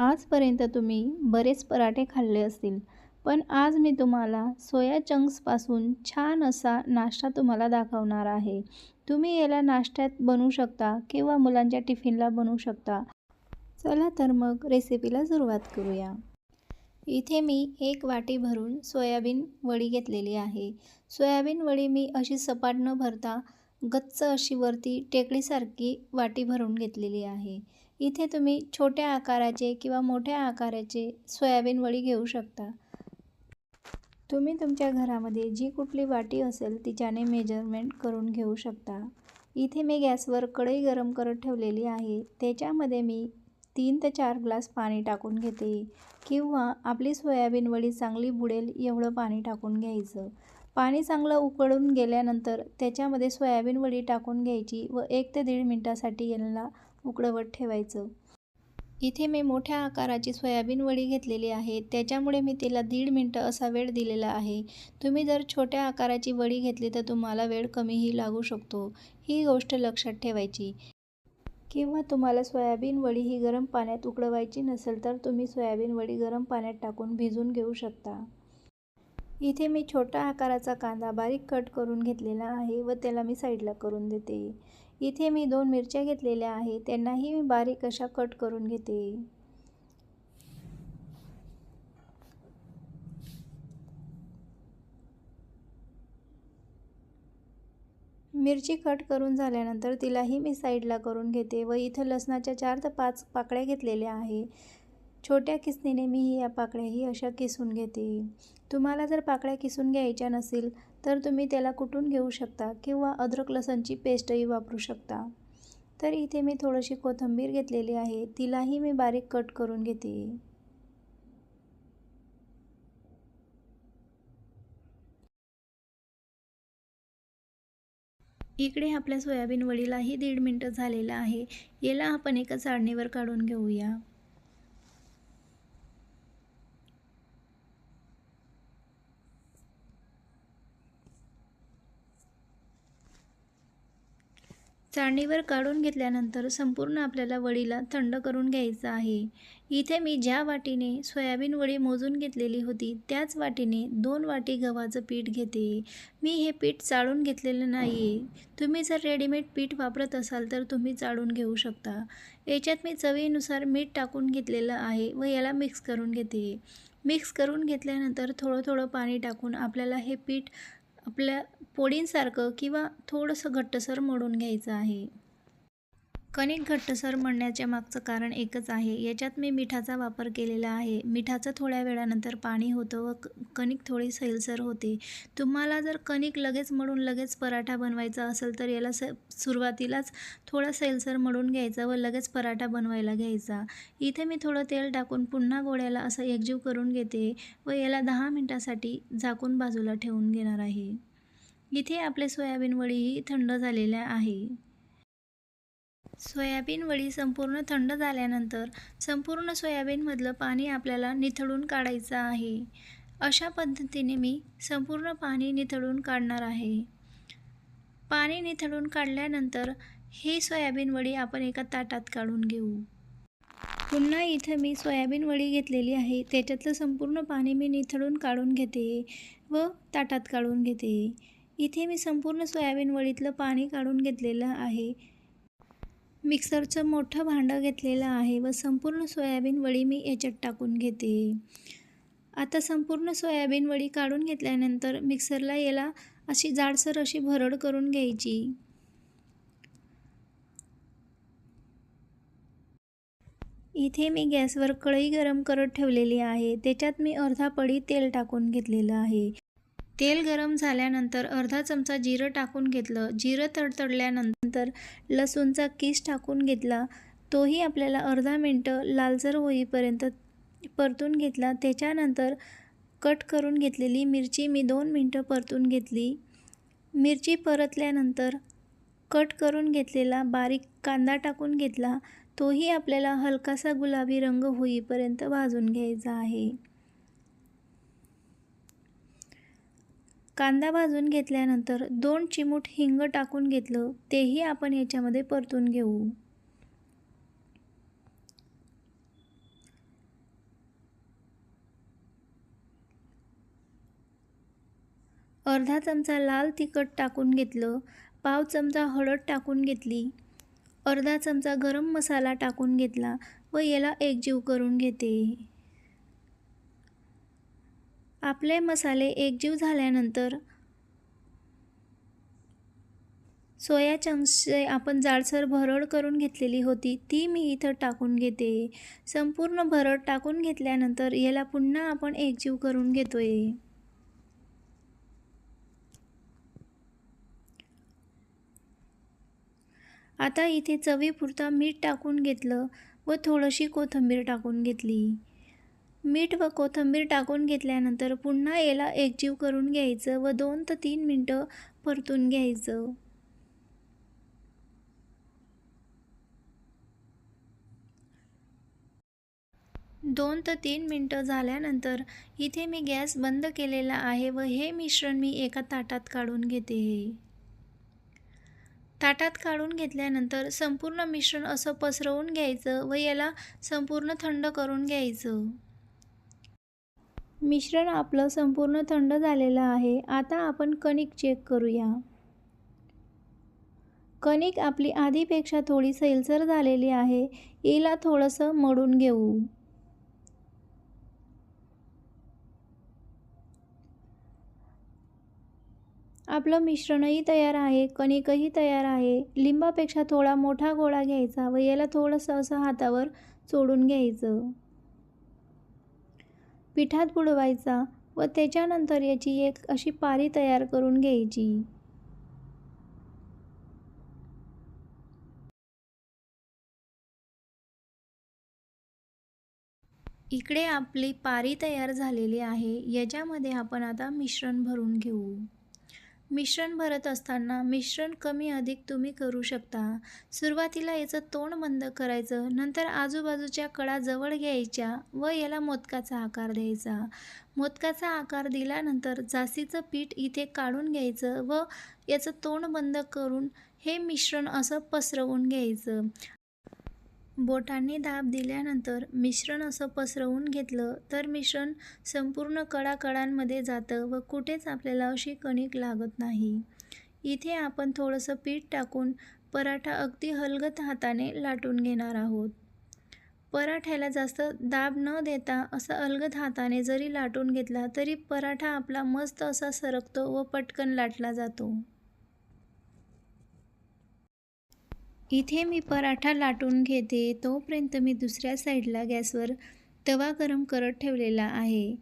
आजपर्यंत तुम्ही बरेच पराठे खाल्ले असतील पण आज मी तुम्हाला सोया चंक्सपासून छान असा नाश्ता तुम्हाला दाखवणार आहे. तुम्ही याला नाश्त्यात बनवू शकता किंवा मुलांच्या टिफिनला बनवू शकता. चला तर मग रेसिपीला सुरुवात करूया. इथे मी एक वाटी भरून सोयाबीन वडी घेतलेली आहे. सोयाबीन वडी मी अशी सपाट न भरता गच्च अशी वरती टेकडीसारखी वाटी भरून घेतलेली आहे. इथे तुम्ही छोट्या आकाराचे किंवा मोठ्या आकाराचे सोयाबीन वडी घेऊ शकता. तुम्ही तुमच्या घरामध्ये जी कुठली वाटी असेल तिच्याने मेजरमेंट करून घेऊ शकता. इथे मी गॅसवर कढई गरम करत ठेवलेली आहे. त्याच्यामध्ये मी तीन ते चार ग्लास पाणी टाकून घेते. किंवा आपली सोयाबीन वडी चांगली बुडेल एवढं पाणी टाकून घ्यायचं. पाणी चांगलं उकळून गेल्यानंतर त्याच्यामध्ये सोयाबीन वडी टाकून घ्यायची व एक ते दीड मिनटासाठी यांना उकडवत ठेवायचं. इथे मी मोठ्या आकाराची सोयाबीन वडी घेतलेली आहे. त्याच्यामुळे मी तिला दीड मिनटं असा वेळ दिलेला आहे. तुम्ही जर छोट्या आकाराची वडी घेतली तर तुम्हाला वेळ कमीही लागू शकतो. ही गोष्ट लक्षात ठेवायची. किंवा तुम्हाला सोयाबीन वडी ही गरम पाण्यात उकडवायची नसेल तर तुम्ही सोयाबीन वडी गरम पाण्यात टाकून भिजून घेऊ शकता. इथे मी छोटा आकाराचा कांदा बारीक कट करून घेतलेला आहे व त्याला मी साईडला करून देते. इथे मी दोन मिरच्या घेतलेल्या आहे त्यांनाही मी बारीक अशा कट करून घेते. मिरची कट करून झाल्यानंतर तिलाही मी साईडला करून घेते व इथं लसणाच्या चार ते पाच पाकळ्या घेतलेल्या आहे. छोट्या किसणीने मी या पाकळ्याही अशा किसून घेते. तुम्हाला जर पाकळ्या किसून घ्यायच्या नसेल तर तुम्ही त्याला कुटून घेऊ शकता किंवा अद्रक लसणची पेस्टही वापरू शकता. तर इथे मी थोडीशी कोथिंबीर घेतलेली आहे. तिलाही मी बारीक कट करून घेते. इकडे आपल्या सोयाबीन वडीलाही दीड मिनटं झालेलं आहे. याला आपण एका चाळणीवर काढून घेऊया. चाळणीवर काढून घेतल्यानंतर संपूर्ण आपल्याला वडीला थंड करून घ्यायचं आहे. इथे मी ज्या वाटीने सोयाबीन वडी मोजून घेतलेली होती त्याच वाटीने दोन वाटी गव्हाचं पीठ घेते. मी हे पीठ चाळून घेतलेलं नाही आहे तुम्ही जर रेडीमेड पीठ वापरत असाल तर तुम्ही चाळून घेऊ शकता. याच्यात मी चवीनुसार मीठ टाकून घेतलेलं आहे व याला मिक्स करून घेते. मिक्स करून घेतल्यानंतर थोडं थोडं पाणी टाकून आपल्याला हे पीठ आपल्या पोळींसारखं किंवा थोडंसं घट्टसर मोडून घ्यायचं आहे. कणिक घट्टसर म्हणण्याच्या मागचं कारण एकच आहे. याच्यात मी मिठाचा वापर केलेला आहे. मिठाचं थोड्या वेळानंतर पाणी होतं व कणिक थोडी सैलसर होते. तुम्हाला जर कणिक लगेच मळून लगेच पराठा बनवायचा असेल तर याला स सुरुवातीलाच थोडा सैलसर मळून घ्यायचा व लगेच पराठा बनवायला घ्यायचा. इथे मी थोडं तेल टाकून पुन्हा गोळ्याला असं एकजीव करून घेते व याला दहा मिनटासाठी झाकून बाजूला ठेवून घेणार आहे. इथे आपले सोयाबीन वडीही थंड झालेल्या आहे. सोयाबीन वडी संपूर्ण थंड झाल्यानंतर संपूर्ण सोयाबीनमधलं पाणी आपल्याला निथळून काढायचं आहे. अशा पद्धतीने मी संपूर्ण पाणी निथळून काढणार आहे. पाणी निथळून काढल्यानंतर ही सोयाबीन वडी आपण एका ताटात काढून घेऊ. पुन्हा इथं मी सोयाबीन वडी घेतलेली आहे. त्याच्यातलं संपूर्ण पाणी मी निथळून काढून घेते व ताटात काढून घेते. इथे मी संपूर्ण सोयाबीन वडीतलं पाणी काढून घेतलेलं आहे. मिक्सरचं मोठं भांडं घेतलेलं आहे व संपूर्ण सोयाबीन वडी मी याच्यात टाकून घेते. आता संपूर्ण सोयाबीन वडी काढून घेतल्यानंतर मिक्सरला याला अशी जाडसर अशी भरड करून घ्यायची. इथे मी गॅसवर कढई गरम करत ठेवलेली आहे. त्याच्यात मी अर्धा पडी तेल टाकून घेतलेलं आहे. तेल गरम झाल्यानंतर अर्धा चमचा जिरं टाकून घेतलं. जिरं तडतडल्यानंतर लसूणचा किस टाकून घेतला. तोही आपल्याला अर्धा मिनटं लालसर होईपर्यंत परतून घेतला. त्याच्यानंतर कट करून घेतलेली मिरची मी दोन मिनटं परतून घेतली. मिरची परतल्यानंतर कट करून घेतलेला बारीक कांदा टाकून घेतला. तोही आपल्याला हलकासा गुलाबी रंग होईपर्यंत भाजून घ्यायचा आहे. कांदा भाजून घेतल्यानंतर दोन चिमूट हिंग टाकून घेतलं तेही आपण याच्यामध्ये परतून घेऊ. अर्धा चमचा लाल तिखट टाकून घेतलं पाव चमचा हळद टाकून घेतली अर्धा चमचा गरम मसाला टाकून घेतला व याला एकजीव करून घेते. आपले मसाले एकजीव झाल्यानंतर सोया चंक्सचे आपण जाडसर भरड करून घेतलेली होती ती मी इथं टाकून घेते. संपूर्ण भरड टाकून घेतल्यानंतर याला पुन्हा आपण एकजीव करून घेतोय. आता इथे चवीपुरता मीठ टाकून घेतलं व थोडीशी कोथिंबीर टाकून घेतली. मीठ व कोथिंबीर टाकून घेतल्यानंतर पुन्हा याला एकजीव करून घ्यायचं व दोन ते तीन मिनटं परतून घ्यायचं. दोन ते तीन मिनटं झाल्यानंतर इथे मी गॅस बंद केलेला आहे व हे मिश्रण मी एका ताटात काढून घेते. ताटात काढून घेतल्यानंतर संपूर्ण मिश्रण असं पसरवून घ्यायचं व याला संपूर्ण थंड करून घ्यायचं. मिश्रण आपलं संपूर्ण थंड झालेलं आहे. आता आपण कणिक चेक करूया. कणिक आपली आधीपेक्षा थोडी सैलसर झालेली आहे. हिला थोडंसं मळून घेऊ. आपलं मिश्रणही तयार आहे. कणिकही तयार आहे. लिंबापेक्षा थोडा मोठा गोळा घ्यायचा व याला थोडंसं असं हातावर सोडून घ्यायचं. पिठात बुडवायचा व त्याच्यानंतर याची एक अशी पारी तयार करून घ्यायची. इकडे आपली पारी तयार झालेली आहे. याच्यामध्ये आपण आता मिश्रण भरून घेऊ. मिश्रण भरत असताना मिश्रण कमी अधिक तुम्ही करू शकता. सुरुवातीला याचं तोंड बंद करायचं नंतर आजूबाजूच्या कडा जवळ घ्यायच्या व याला मोदकाचा आकार द्यायचा. मोदकाचा आकार दिल्यानंतर जास्तीचं पीठ इथे काढून घ्यायचं व याचं तोंड बंद करून हे मिश्रण असं पसरवून घ्यायचं. बोटांनी दाब दिल्यानंतर मिश्रण असं पसरवून घेतलं तर मिश्रण संपूर्ण कडाकडांमध्ये जातं व कुठेच आपल्याला अशी कणिक लागत नाही. इथे आपण थोडंसं पीठ टाकून पराठा अगदी हलगत हाताने लाटून घेणार आहोत. पराठ्याला जास्त दाब न देता असं अलगद हाताने जरी लाटून घेतला तरी पराठा आपला मस्त असा सरकतो व पटकन लाटला जातो. इथे मी पराठा लाटून घेते तोपर्यंत मी दुसऱ्या साईडला गॅसवर तवा गरम करत ठेवलेला आहे.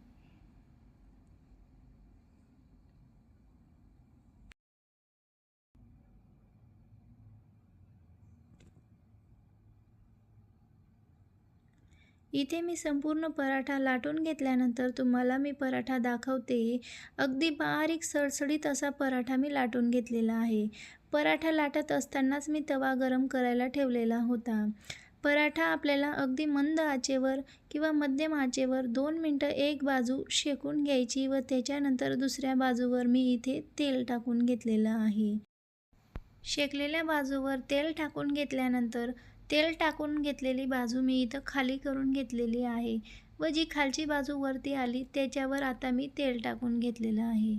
इथे मी संपूर्ण पराठा लाटून घेतल्यानंतर तुम्हाला मी पराठा दाखवते. अगदी बारीक सडसडीत असा पराठा मी लाटून घेतलेला आहे. पराठा लाटत असतानाच मी तवा गरम करायला ठेवलेला होता. पराठा आपल्याला अगदी मंद आचेवर किंवा मध्यम आचेवर दोन मिनटं एक बाजू शेकून घ्यायची व त्याच्यानंतर दुसऱ्या बाजूवर मी इथे तेल टाकून घेतलेलं आहे. शेकलेल्या बाजूवर तेल टाकून घेतल्यानंतर तेल टाकून घेतलेली बाजू मी इथं खाली करून घेतलेली आहे व जी खालची बाजू वरती आली त्याच्यावर आता मी तेल टाकून घेतलेलं आहे.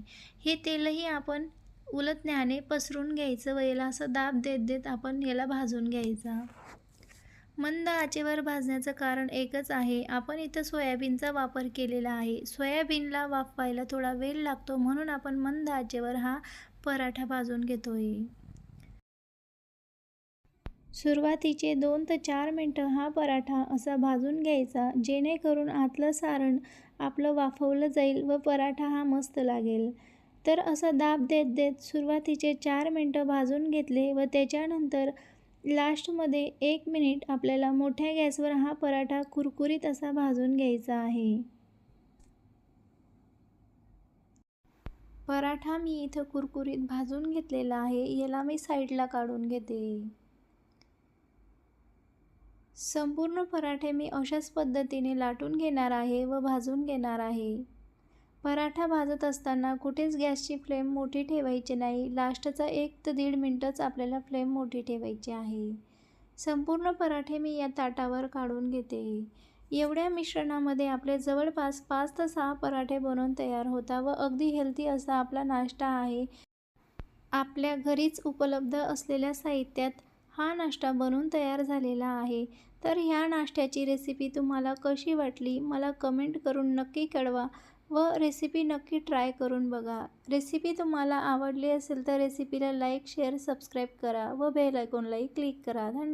हे तेलही आपण उलटण्याने पसरून घ्यायचं व याला असं दाब देत देत आपण याला भाजून घ्यायचा. मंद आचेवर भाजण्याचं कारण एकच आहे आपण इथं सोयाबीनचा वापर केलेला आहे. सोयाबीनला वाफवायला थोडा वेळ लागतो म्हणून आपण मंद आचेवर हा पराठा भाजून घेतोय. सुरुवातीचे दोन ते चार मिनटं हा पराठा असा भाजून घ्यायचा जेणेकरून आतलं सारण आपलं वाफवलं जाईल व पराठा हा मस्त लागेल. तर असं दाब देत देत सुरुवातीचे चार मिनटं भाजून घेतले व त्याच्यानंतर लास्टमध्ये एक मिनिट आपल्याला मोठ्या गॅसवर हा पराठा कुरकुरीत असा भाजून घ्यायचा आहे. पराठा मी इथं कुरकुरीत भाजून घेतलेला आहे. याला मी साईडला काढून घेते. संपूर्ण पराठे मी अशाच पद्धतीने लाटून घेणार आहे व भाजून घेणार आहे. पराठा भाजत असताना कुठेच गॅसची फ्लेम मोठी ठेवायची नाही. लास्टचा एक ते दीड मिनटंच आपल्याला फ्लेम मोठी ठेवायची आहे. संपूर्ण पराठे मी या ताटावर काढून घेते. एवढ्या मिश्रणामध्ये आपले जवळपास पाच ते सहा पराठे बनवून तयार होता व अगदी हेल्दी असा आपला नाश्ता आहे. आपल्या घरीच उपलब्ध असलेल्या साहित्यात हा नाश्ता बनवून तयार झालेला आहे. तर ह्या नाश्त्याची रेसिपी तुम्हाला कशी वाटली? मला कमेंट करून नक्की कळवा. व रेसिपी नक्की ट्राय करून बघा. रेसिपी तुम्हाला आवडली असेल तर रेसिपीला लाईक शेअर सबस्क्राईब करा व बेल आयकॉनलाही क्लिक करा. धन्यवाद.